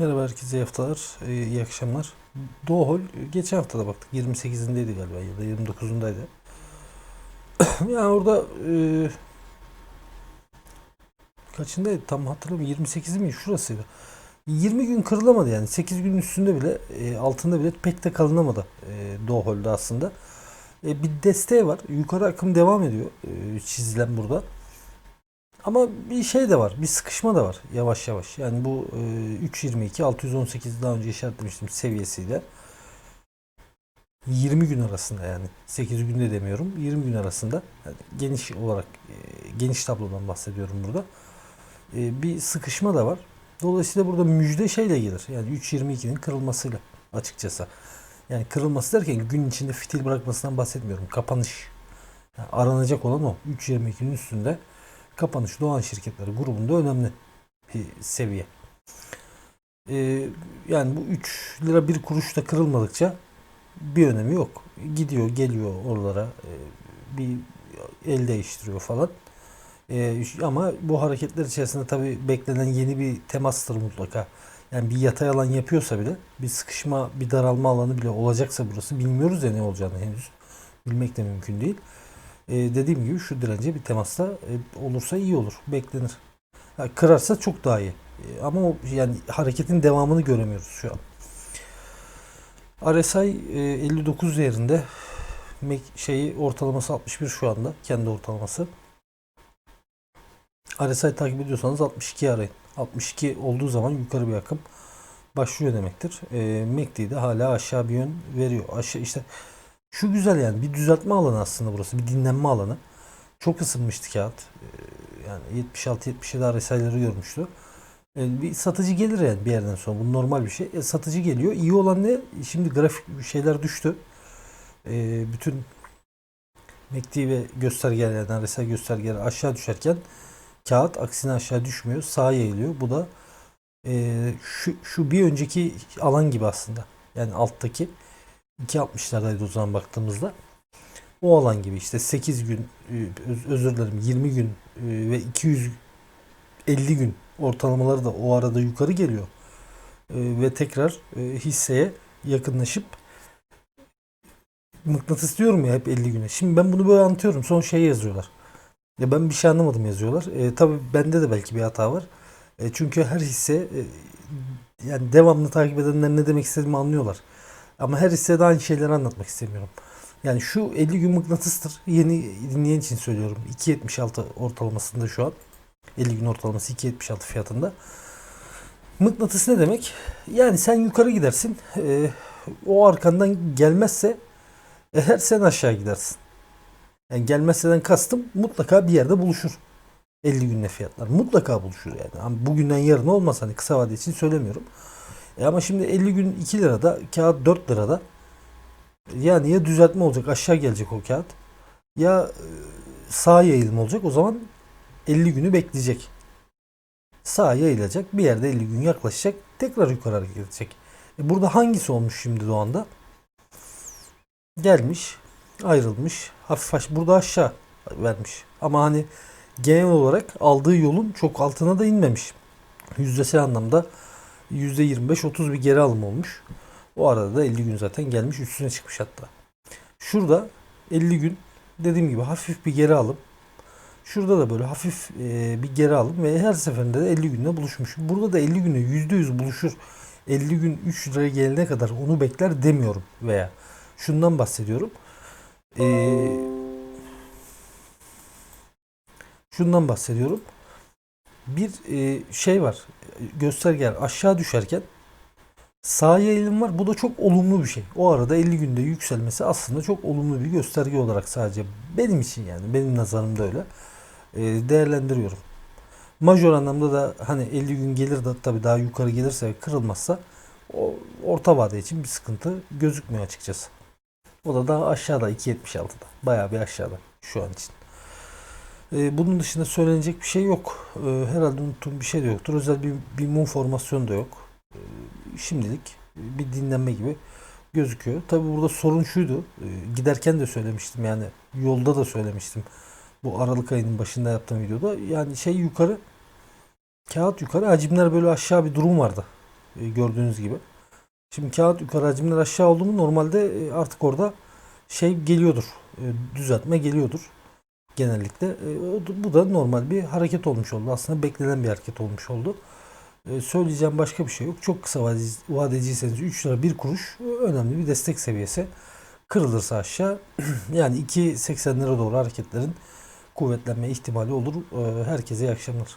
Merhaba herkese iyi haftalar, e, iyi akşamlar. Doğu Hol geçen hafta da baktık 28'indeydi galiba ya da 29'undaydı. yani orada e, kaçındaydı tam hatırlamıyorum 28'i mi şurasıydı. 20 gün kırılamadı yani 8 gün üstünde bile e, altında bile pek de kalınamadı e, Doğu Hol'de aslında. E, bir desteği var yukarı akım devam ediyor e, çizilen burada. Ama bir şey de var. Bir sıkışma da var yavaş yavaş. Yani bu e, 3.22 618 daha önce işaretlemiştim seviyesiyle. 20 gün arasında yani 8 günde demiyorum 20 gün arasında yani geniş olarak e, geniş tablodan bahsediyorum burada E, bir sıkışma da var dolayısıyla burada müjde şeyle gelir yani 3.22'nin kırılmasıyla açıkçası yani kırılması derken gün içinde fitil bırakmasından bahsetmiyorum kapanış Yani aranacak olan o 3.22'nin üstünde kapanış Doğan şirketleri grubunda önemli bir seviye. Ee, yani bu 3 lira bir kuruş da kırılmadıkça bir önemi yok. Gidiyor geliyor oralara e, bir el değiştiriyor falan. E, ama bu hareketler içerisinde tabii beklenen yeni bir temastır mutlaka. Yani bir yatay alan yapıyorsa bile bir sıkışma, bir daralma alanı bile olacaksa burası bilmiyoruz ya ne olacağını henüz. Bilmek de mümkün değil. E, dediğim gibi şu dirence bir temasta e, olursa iyi olur. Beklenir. Ha, kırarsa çok daha iyi. E, ama o, yani hareketin devamını göremiyoruz şu an. RSI e, 59 değerinde Mac şeyi ortalaması 61 şu anda kendi ortalaması. RSI takip ediyorsanız 62 arayın. 62 olduğu zaman yukarı bir akım başlıyor demektir. E, MACD de hala aşağı bir yön veriyor. Aşağı işte şu güzel yani bir düzeltme alanı aslında burası. Bir dinlenme alanı. Çok ısınmıştı kağıt. Ee, Yani 76-77 RSI'leri görmüştü. Ee, Bir satıcı gelir yani bir yerden sonra. Bu normal bir şey. E, satıcı geliyor. İyi olan ne? Şimdi grafik şeyler düştü. Ee, bütün MACD ve göstergelerden RSI göstergeleri aşağı düşerken kağıt aksine aşağı düşmüyor. Sağa yayılıyor. Bu da e, şu, şu bir önceki alan gibi aslında. Yani alttaki 2.60'lardaydı o zaman baktığımızda. O alan gibi işte 8 gün e, öz- özür dilerim 20 gün e, ve 250 gün ortalamaları da o arada yukarı geliyor. E, Ve tekrar hisseye yakınlaşıp mıknatıs diyorum ya hep 50 güne. Şimdi ben bunu böyle anlatıyorum. Son şey yazıyorlar. Ya ben bir şey anlamadım yazıyorlar. E, tabii bende de belki bir hata var. E, çünkü her hisse e, yani devamlı takip edenler ne demek istediğimi anlıyorlar. Ama her hissede aynı şeyleri anlatmak istemiyorum. Yani şu 50 gün mıknatıstır. Yeni dinleyen için söylüyorum. 2.76 ortalamasında şu an. 50 gün ortalaması 2.76 fiyatında. Mıknatıs ne demek? Yani sen yukarı gidersin. e, o arkandan gelmezse eğer sen aşağı gidersin. Yani gelmezseden kastım mutlaka bir yerde buluşur. 50 günle fiyatlar. Mutlaka buluşur yani. Ama bugünden yarına olmaz hani kısa vade için söylemiyorum. E ama şimdi 50 gün 2 lirada, kağıt 4 lirada. Yani ya düzeltme olacak, aşağı gelecek o kağıt. Ya e, sağa yayılım olacak. O zaman 50 günü bekleyecek. Sağa yayılacak. Bir yerde 50 gün yaklaşacak. Tekrar yukarı hareket edecek. E burada hangisi olmuş şimdi Doğan'da? Gelmiş, ayrılmış. Hafif aş burada aşağı vermiş. Ama hani genel olarak aldığı yolun çok altına da inmemiş. Yüzdesel anlamda %25-30 bir geri alım olmuş. O arada da 50 gün zaten gelmiş üstüne çıkmış hatta. Şurada 50 gün dediğim gibi hafif bir geri alım. Şurada da böyle hafif e, bir geri alım ve her seferinde de 50 günde buluşmuş. Burada da 50 güne %100 buluşur. 50 gün 3 liraya gelene kadar onu bekler demiyorum veya şundan bahsediyorum. Eee şundan bahsediyorum. Bir e, şey var. Göstergeler aşağı düşerken sağa yayılım var. Bu da çok olumlu bir şey. O arada 50 günde yükselmesi aslında çok olumlu bir gösterge olarak sadece benim için yani benim nazarımda öyle e, değerlendiriyorum. Majör anlamda da hani 50 gün gelir de tabii daha yukarı gelirse ve kırılmazsa o orta vade için bir sıkıntı gözükmüyor açıkçası. O da daha aşağıda 2.76'da. Bayağı bir aşağıda şu an için. Ee, bunun dışında söylenecek bir şey yok. Ee, herhalde unuttuğum bir şey de yoktur. Özel bir, bir mum formasyonu da yok. Ee, şimdilik bir dinlenme gibi gözüküyor. Tabi burada sorun şuydu. Ee, giderken de söylemiştim yani yolda da söylemiştim. Bu Aralık ayının başında yaptığım videoda. Yani şey yukarı kağıt yukarı hacimler böyle aşağı bir durum vardı. e, gördüğünüz gibi. Şimdi kağıt yukarı hacimler aşağı oldu mu normalde e, artık orada şey geliyordur. e, Düzeltme geliyordur genellikle. E, Bu da normal bir hareket olmuş oldu. Aslında beklenen bir hareket olmuş oldu. E, Söyleyeceğim başka bir şey yok. Çok kısa vadeci- vadeciyseniz 3 lira 1 kuruş e, önemli bir destek seviyesi. Kırılırsa aşağı yani 2.80'lere doğru hareketlerin kuvvetlenme ihtimali olur. E, Herkese iyi akşamlar.